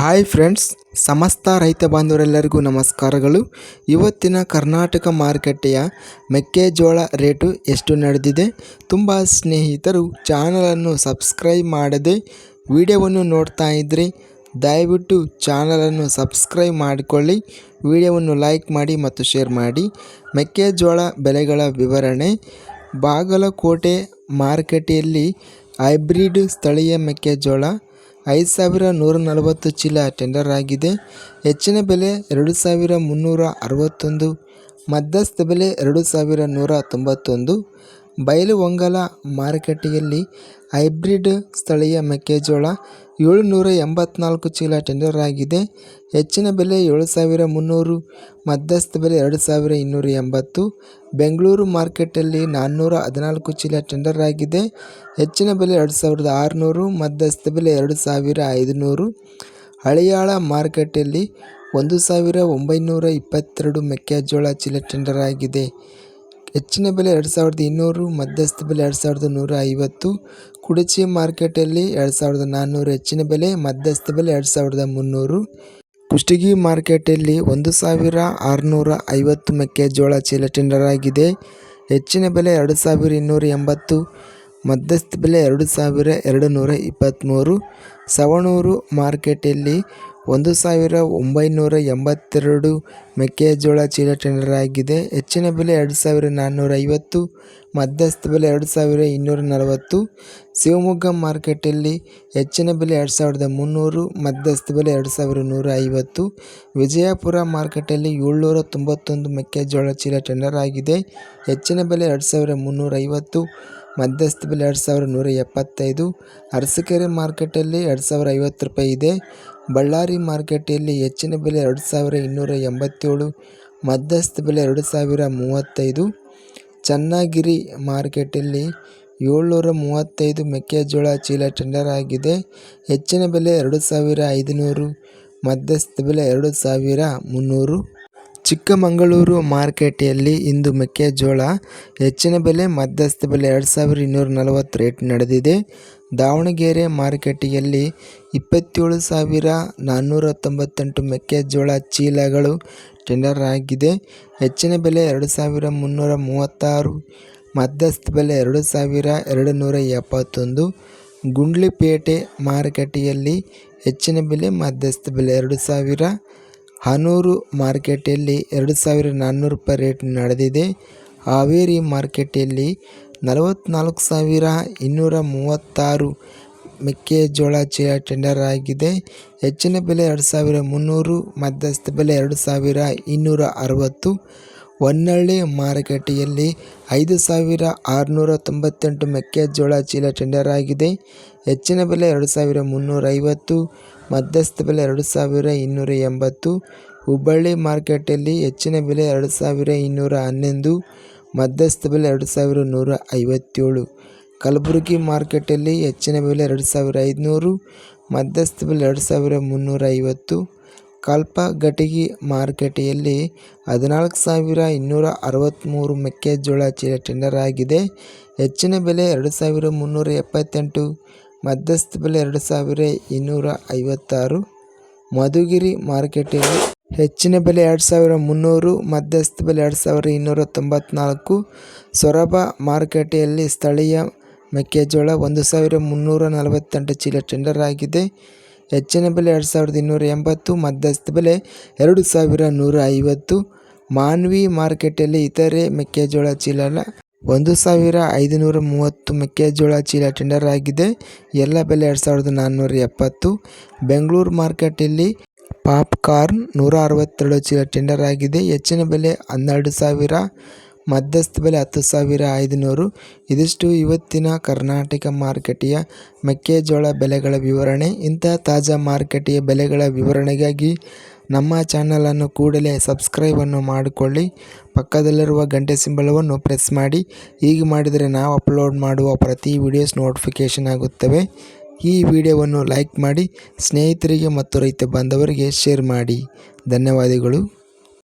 Hi friends, ಸಮಸ್ತ ರೈತ ಬಾಂಧವರೆಲ್ಲರಿಗೂ ನಮಸ್ಕಾರಗಳು. ಇವತ್ತಿನ ಕರ್ನಾಟಕ ಮಾರುಕಟ್ಟೆಯ ಮೆಕ್ಕೆಜೋಳ ರೇಟು ಎಷ್ಟು ನಡೆದಿದೆ? ತುಂಬ ಸ್ನೇಹಿತರು ಚಾನಲನ್ನು ಸಬ್ಸ್ಕ್ರೈಬ್ ಮಾಡದೆ ವಿಡಿಯೋವನ್ನು ನೋಡ್ತಾ ಇದ್ದರೆ ದಯವಿಟ್ಟು ಚಾನಲನ್ನು ಸಬ್ಸ್ಕ್ರೈಬ್ ಮಾಡಿಕೊಳ್ಳಿ, ವಿಡಿಯೋವನ್ನು ಲೈಕ್ ಮಾಡಿ ಮತ್ತು ಶೇರ್ ಮಾಡಿ. ಮೆಕ್ಕೆಜೋಳ ಬೆಲೆಗಳ ವಿವರಣೆ. ಬಾಗಲಕೋಟೆ ಮಾರುಕಟ್ಟೆಯಲ್ಲಿ ಹೈಬ್ರಿಡ್ ಸ್ಥಳೀಯ ಮೆಕ್ಕೆಜೋಳ ಐದು ಸಾವಿರ ನೂರ ನಲವತ್ತು ಚೀಲ ಟೆಂಡರ್ ಆಗಿದೆ. ಹೆಚ್ಚಿನ ಬೆಲೆ ಎರಡು ಸಾವಿರ ಮುನ್ನೂರ ಅರವತ್ತೊಂದು, ಮಧ್ಯಸ್ಥ ಬೆಲೆ ಎರಡು ಸಾವಿರ ನೂರ ತೊಂಬತ್ತೊಂದು. ಬಯಲುಹೊಂಗಲ ಮಾರುಕಟ್ಟೆಯಲ್ಲಿ ಹೈಬ್ರಿಡ್ ಸ್ಥಳೀಯ ಮೆಕ್ಕೆಜೋಳ ಏಳುನೂರ ಎಂಬತ್ನಾಲ್ಕು ಚೀಲ ಟೆಂಡರ್ ಆಗಿದೆ. ಹೆಚ್ಚಿನ ಬೆಲೆ ಏಳು ಸಾವಿರ ಮುನ್ನೂರು ಮಧ್ಯಸ್ಥ ಬೆಲೆ ಎರಡು ಸಾವಿರ ಇನ್ನೂರ ಎಂಬತ್ತು ಬೆಂಗಳೂರು ಮಾರ್ಕೆಟಲ್ಲಿ ನಾನ್ನೂರ ಹದಿನಾಲ್ಕು ಚೀಲ ಟೆಂಡರ್ ಆಗಿದೆ. ಹೆಚ್ಚಿನ ಬೆಲೆ ಎರಡು ಸಾವಿರದ ಆರುನೂರು ಮಧ್ಯಸ್ಥ ಬೆಲೆ ಎರಡು ಸಾವಿರ ಐದುನೂರು ಹಳಿಯಾಳ ಮಾರುಕಟ್ಟೆಯಲ್ಲಿ ಒಂದು ಸಾವಿರ ಒಂಬೈನೂರ ಇಪ್ಪತ್ತೆರಡು ಮೆಕ್ಕೆಜೋಳ ಚೀಲ ಟೆಂಡರ್ ಆಗಿದೆ. ಹೆಚ್ಚಿನ ಬೆಲೆ ಎರಡು ಸಾವಿರದ ಇನ್ನೂರು, ಮಧ್ಯಸ್ಥ ಬೆಲೆ ಎರಡು ಸಾವಿರದ ನೂರ ಐವತ್ತು, ಕುಡಚಿ ಮಾರ್ಕೆಟಲ್ಲಿ ಎರಡು ಸಾವಿರದ ನಾನ್ನೂರು ಹೆಚ್ಚಿನ ಬೆಲೆ ಮಧ್ಯಸ್ಥ ಬೆಲೆ ಎರಡು ಸಾವಿರದ ಮುನ್ನೂರು. ಕುಷ್ಟಗಿ ಮಾರ್ಕೆಟಲ್ಲಿ ಒಂದು ಸಾವಿರ ಆರುನೂರ ಐವತ್ತು ಮೆಕ್ಕೆಜೋಳ ಚೀಲ ಟೆಂಡರ್ ಆಗಿದೆ. ಹೆಚ್ಚಿನ ಬೆಲೆ ಎರಡು ಸಾವಿರ ಇನ್ನೂರ ಎಂಬತ್ತು, ಮಧ್ಯಸ್ಥ ಬೆಲೆ ಎರಡು ಸಾವಿರ ಎರಡು ನೂರ ಇಪ್ಪತ್ತ್ಮೂರು ಸವಣೂರು ಮಾರ್ಕೆಟಲ್ಲಿ ಒಂದು ಸಾವಿರ ಒಂಬೈನೂರ ಎಂಬತ್ತೆರಡು ಮೆಕ್ಕೆಜೋಳ ಚೀಲ ಟೆಂಡರ್ ಆಗಿದೆ ಹೆಚ್ಚಿನ ಬೆಲೆ ಎರಡು ಸಾವಿರ ನಾನ್ನೂರ ಐವತ್ತು ಮಧ್ಯಸ್ಥ ಬೆಲೆ ಎರಡು ಸಾವಿರ ಇನ್ನೂರ ನಲವತ್ತು ಶಿವಮೊಗ್ಗ ಮಾರ್ಕೆಟಲ್ಲಿ ಹೆಚ್ಚಿನ ಬೆಲೆ ಎರಡು ಸಾವಿರದ ಮುನ್ನೂರು ಮಧ್ಯಸ್ಥ ಬೆಲೆ ಎರಡು ಸಾವಿರ ನೂರ ಐವತ್ತು ವಿಜಯಪುರ ಮಾರ್ಕೆಟಲ್ಲಿ ಏಳ್ನೂರ ತೊಂಬತ್ತೊಂದು ಮೆಕ್ಕೆಜೋಳ ಚೀಲ ಟೆಂಡರ್ ಆಗಿದೆ ಹೆಚ್ಚಿನ ಬೆಲೆ ಎರಡು ಸಾವಿರ ಮುನ್ನೂರ ಐವತ್ತು ಮಧ್ಯಸ್ಥ ಬೆಲೆ ಎರಡು ಸಾವಿರ ನೂರ ಎಪ್ಪತ್ತೈದು. ಅರಸೀಕೆರೆ ಮಾರ್ಕೆಟಲ್ಲಿ ಎರಡು ಸಾವಿರ ಐವತ್ತು ರೂಪಾಯಿ ಇದೆ. ಬಳ್ಳಾರಿ ಮಾರ್ಕೆಟಲ್ಲಿ ಹೆಚ್ಚಿನ ಬೆಲೆ ಎರಡು ಸಾವಿರ ಇನ್ನೂರ ಎಂಬತ್ತೇಳು. ಮಧ್ಯಸ್ಥ ಬೆಲೆ ಎರಡು ಸಾವಿರ ಮೂವತ್ತೈದು. ಚನ್ನಗಿರಿ ಮಾರ್ಕೆಟಲ್ಲಿ ಏಳ್ನೂರ ಮೂವತ್ತೈದು ಮೆಕ್ಕೆಜೋಳ ಚೀಲ ಟೆಂಡರ್ ಆಗಿದೆ. ಹೆಚ್ಚಿನ ಬೆಲೆ ಎರಡು ಸಾವಿರ ಐದುನೂರು. ಮಧ್ಯಸ್ಥ ಬೆಲೆ ಎರಡು ಸಾವಿರ ಮುನ್ನೂರು. ಚಿಕ್ಕಮಗಳೂರು ಮಾರುಕಟ್ಟೆಯಲ್ಲಿ ಇಂದು ಮೆಕ್ಕೆಜೋಳ, ಹೆಚ್ಚಿನ ಬೆಲೆ ಮಧ್ಯಸ್ಥ ಬೆಲೆ ಎರಡು ಸಾವಿರ ಇನ್ನೂರ ನಲವತ್ತು ರೇಟ್ ನಡೆದಿದೆ. ದಾವಣಗೆರೆ ಮಾರುಕಟ್ಟೆಯಲ್ಲಿ ಇಪ್ಪತ್ತೇಳು ಸಾವಿರ ನಾನ್ನೂರ ತೊಂಬತ್ತೆಂಟು ಮೆಕ್ಕೆಜೋಳ ಚೀಲಗಳು ಟೆಂಡರ್ ಆಗಿದೆ. ಹೆಚ್ಚಿನ ಬೆಲೆ ಎರಡು ಸಾವಿರ ಮುನ್ನೂರ ಮೂವತ್ತಾರು, ಮಧ್ಯಸ್ಥ ಬೆಲೆ ಎರಡು ಸಾವಿರ ಎರಡು ನೂರ ಎಪ್ಪತ್ತೊಂದು. ಗುಂಡ್ಲಿಪೇಟೆ ಮಾರುಕಟ್ಟೆಯಲ್ಲಿ ಹೆಚ್ಚಿನ ಬೆಲೆ ಮಧ್ಯಸ್ಥ ಬೆಲೆ ಎರಡು ಸಾವಿರ ಹನೂರು ಮಾರ್ಕೆಟಲ್ಲಿ ಎರಡು ಸಾವಿರ ನಾನ್ನೂರು ರೂಪಾಯಿ ರೇಟ್ ನಡೆದಿದೆ. ಹಾವೇರಿ ಮಾರ್ಕೆಟಲ್ಲಿ ನಲವತ್ತ್ನಾಲ್ಕು ಸಾವಿರ ಇನ್ನೂರ ಮೂವತ್ತಾರು ಮೆಕ್ಕೆಜೋಳ ಚೀಲ ಟೆಂಡರ್ ಆಗಿದೆ. ಹೆಚ್ಚಿನ ಬೆಲೆ ಎರಡು ಸಾವಿರ ಮುನ್ನೂರು, ಮಧ್ಯಸ್ಥ ಬೆಲೆ ಎರಡು ಸಾವಿರ ಇನ್ನೂರ ಅರವತ್ತು. ಹೊನ್ನಳ್ಳಿ ಮಾರುಕಟ್ಟೆಯಲ್ಲಿ ಐದು ಸಾವಿರ ಆರುನೂರ ತೊಂಬತ್ತೆಂಟು ಮೆಕ್ಕೆಜೋಳ ಚೀಲ ಟೆಂಡರ್ ಆಗಿದೆ. ಹೆಚ್ಚಿನ ಬೆಲೆ ಎರಡು ಸಾವಿರ ಮುನ್ನೂರ ಐವತ್ತು, ಮಧ್ಯಸ್ಥ ಬೆಲೆ ಎರಡು ಸಾವಿರ ಇನ್ನೂರ ಎಂಬತ್ತು. ಹುಬ್ಬಳ್ಳಿ ಮಾರ್ಕೆಟಲ್ಲಿ ಹೆಚ್ಚಿನ ಬೆಲೆ ಎರಡು ಸಾವಿರ ಇನ್ನೂರ ಹನ್ನೊಂದು, ಮಧ್ಯಸ್ಥ ಬೆಲೆ ಎರಡು ಸಾವಿರ ನೂರ ಐವತ್ತೇಳು. ಕಲಬುರಗಿ ಮಾರ್ಕೆಟಲ್ಲಿ ಹೆಚ್ಚಿನ ಬೆಲೆ ಎರಡು ಸಾವಿರ ಐದುನೂರು, ಮಧ್ಯಸ್ಥ ಬೆಲೆ ಎರಡು ಸಾವಿರ ಮುನ್ನೂರ ಐವತ್ತು. ಕಲ್ಪಗಟಗಿ ಮಾರುಕಟ್ಟೆಯಲ್ಲಿ ಹದಿನಾಲ್ಕು ಸಾವಿರ ಇನ್ನೂರ ಅರವತ್ತ್ಮೂರು ಮೆಕ್ಕೆಜೋಳ ಚೀಲ ಟೆಂಡರ್ ಆಗಿದೆ. ಹೆಚ್ಚಿನ ಬೆಲೆ ಎರಡು ಸಾವಿರ ಮುನ್ನೂರ ಎಪ್ಪತ್ತೆಂಟು, ಮಧ್ಯಸ್ಥ ಬೆಲೆ ಎರಡು ಸಾವಿರ ಇನ್ನೂರ ಐವತ್ತಾರು. ಮಧುಗಿರಿ ಮಾರುಕಟ್ಟೆಯಲ್ಲಿ ಹೆಚ್ಚಿನ ಬೆಲೆ ಎರಡು ಸಾವಿರ ಮುನ್ನೂರು, ಮಧ್ಯಸ್ಥ ಬೆಲೆ ಎರಡು ಸಾವಿರ ಇನ್ನೂರ ತೊಂಬತ್ನಾಲ್ಕು. ಸೊರಬ ಮಾರುಕಟ್ಟೆಯಲ್ಲಿ ಸ್ಥಳೀಯ ಮೆಕ್ಕೆಜೋಳ ಒಂದು ಸಾವಿರ ಮುನ್ನೂರ ನಲವತ್ತೆಂಟು ಚೀಲ ಟೆಂಡರ್ ಆಗಿದೆ. ಹೆಚ್ಚಿನ ಬೆಲೆ ಎರಡು ಸಾವಿರದ ಇನ್ನೂರ ಎಂಬತ್ತು, ಮಧ್ಯಸ್ಥ ಬೆಲೆ ಎರಡು ಸಾವಿರ ನೂರ ಐವತ್ತು. ಮಾನ್ವಿ ಮಾರ್ಕೆಟಲ್ಲಿ ಇತರೆ ಮೆಕ್ಕೆಜೋಳ ಚೀಲ ಒಂದು ಸಾವಿರ ಐದುನೂರ ಮೂವತ್ತು ಮೆಕ್ಕೆಜೋಳ ಚೀಲ ಟೆಂಡರ್ ಆಗಿದೆ. ಎಲ್ಲ ಬೆಲೆ ಎರಡು ಸಾವಿರದ ನಾನ್ನೂರ ಎಪ್ಪತ್ತು. ಬೆಂಗಳೂರು ಮಾರ್ಕೆಟಲ್ಲಿ ಪಾಪ್ಕಾರ್ನ್ ನೂರ ಅರವತ್ತೆರಡು ಚೀಲ ಟೆಂಡರ್ ಆಗಿದೆ. ಹೆಚ್ಚಿನ ಬೆಲೆ ಹನ್ನೆರಡು ಸಾವಿರ. ಮಧ್ಯಸ್ಥ ಬೆಲೆ ಹತ್ತು ಸಾವಿರ ಐದುನೂರು. ಇದಿಷ್ಟು ಇವತ್ತಿನ ಕರ್ನಾಟಕ ಮಾರುಕಟ್ಟೆಯ ಮೆಕ್ಕೆಜೋಳ ಬೆಲೆಗಳ ವಿವರಣೆ. ಇಂತಹ ತಾಜಾ ಮಾರುಕಟ್ಟೆಯ ಬೆಲೆಗಳ ವಿವರಣೆಗಾಗಿ ನಮ್ಮ ಚಾನಲನ್ನು ಕೂಡಲೇ ಸಬ್ಸ್ಕ್ರೈಬನ್ನು ಮಾಡಿಕೊಳ್ಳಿ. ಪಕ್ಕದಲ್ಲಿರುವ ಗಂಟೆ ಸಿಂಬಲವನ್ನು ಪ್ರೆಸ್ ಮಾಡಿ. ಹೀಗೆ ಮಾಡಿದರೆ ನಾವು ಅಪ್ಲೋಡ್ ಮಾಡುವ ಪ್ರತಿ ವಿಡಿಯೋಸ್ ನೋಟಿಫಿಕೇಷನ್ ಆಗುತ್ತವೆ. ಈ ವಿಡಿಯೋವನ್ನು ಲೈಕ್ ಮಾಡಿ. ಸ್ನೇಹಿತರಿಗೆ ಮತ್ತು ರೈತ ಬಾಂಧವರಿಗೆ ಶೇರ್ ಮಾಡಿ. ಧನ್ಯವಾದಗಳು.